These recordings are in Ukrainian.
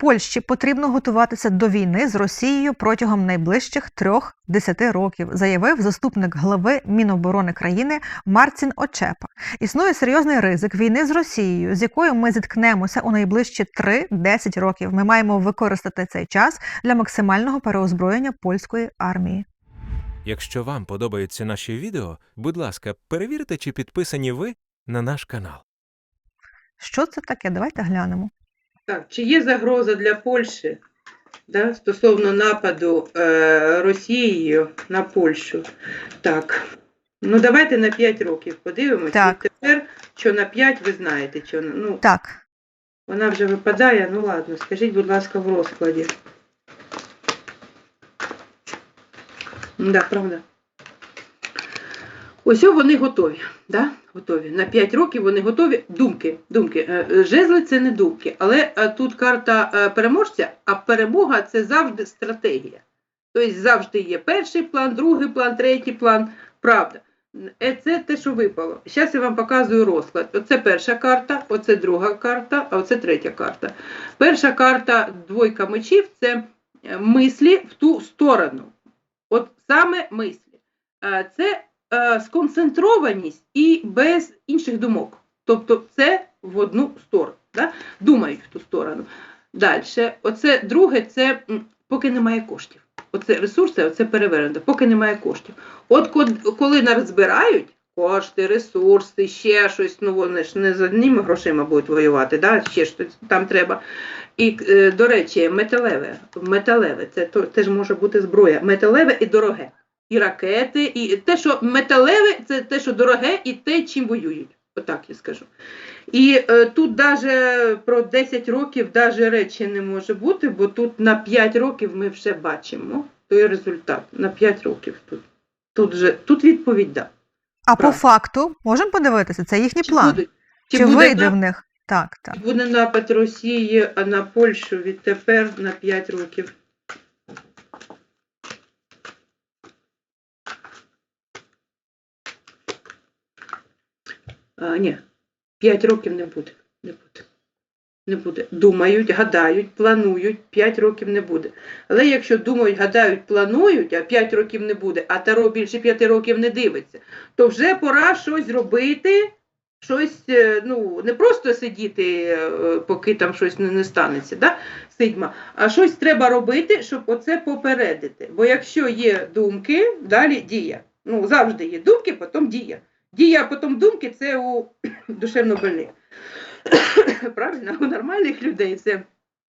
Польщі потрібно готуватися до війни з Росією протягом найближчих трьох десяти років, заявив заступник глави Міноборони країни Марцін Очепа. Існує серйозний ризик війни з Росією, з якою ми зіткнемося у найближчі 3-10 років. Ми маємо використати цей час для максимального переозброєння польської армії. Якщо вам подобаються наші відео, будь ласка, перевірте, чи підписані ви на наш канал. Що це таке? Давайте глянемо. Так, чи є загроза для Польщі да, стосовно нападу е, Росією на Польщу? Так. Ну, давайте на 5 років подивимося. Так. І тепер, що на 5 ви знаєте, що ну, Так, вона вже випадає. Ну ладно, скажіть, будь ласка, в розкладі. Да, правда. Ось вони готові. Да? Готові. На 5 років вони готові. Думки. думки. Е, е, Жезли це не думки. Але е, тут карта переможця, а перемога це завжди стратегія. Тобто завжди є перший план, другий план, третій план. Правда. Це те, що випало. Зараз я вам показую розклад. Оце перша карта, оце друга карта, а оце третя карта. Перша карта двойка мечів це мислі в ту сторону. От саме мислі. Це е, сконцентрованість і без інших думок. Тобто це в одну сторону. Да? Думають в ту сторону. Далі, оце друге, це поки немає коштів. Оце ресурси, оце перевернуто, поки немає коштів. От коли нас кошти, ресурси, ще щось, ну вони ж не з одними грошима будуть воювати, да? ще щось там треба. І, е, до речі, металеве, металеве, це теж може бути зброя. Металеве і дороге. І ракети, і те, що металеве, це те, що дороге, і те, чим воюють. Отак я скажу. І е, тут даже про 10 років даже речі не може бути, бо тут на 5 років ми вже бачимо той результат. На 5 років тут. Тут, же, тут відповідь да. а по факту можемо подивитися, це їхній Чи план. буде, Чи, чи буде вийде нап- в них? Так, так. чи буде напад Росії на Польщу відтепер на 5 років? Ні, 5 років не буде. Не буде. Не буде. Думають, гадають, планують, 5 років не буде. Але якщо думають, гадають, планують, а 5 років не буде, а Таро більше 5 років не дивиться, то вже пора щось робити, щось, е, ну, не просто сидіти, е, поки там щось не, не станеться, да? сидьма, а щось треба робити, щоб оце попередити. Бо якщо є думки, далі дія. Ну, завжди є думки, потім дія. Дія, потім думки це у душевно больних. Правильно, у нормальних людей це.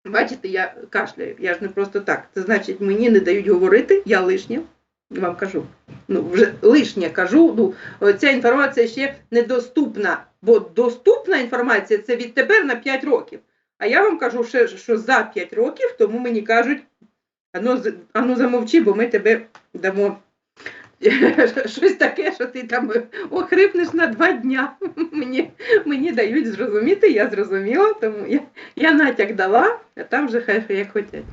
Бачите, я кашляю, я ж не просто так. Це значить, мені не дають говорити, я лишня, вам кажу. Ну, вже лишнє кажу. Ну, ця інформація ще недоступна, бо доступна інформація це відтепер на 5 років. А я вам кажу, що, що за 5 років, тому мені кажуть, ану, ану замовчи, бо ми тебе дамо щось таке, що ти там охрипнеш на два дня. Мені, мені дають зрозуміти, я зрозуміла, тому я, я натяк дала, а там вже хай як хочуть.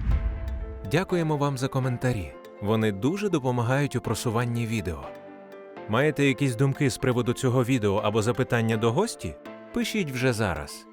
Дякуємо вам за коментарі. Вони дуже допомагають у просуванні відео. Маєте якісь думки з приводу цього відео або запитання до гості? Пишіть вже зараз.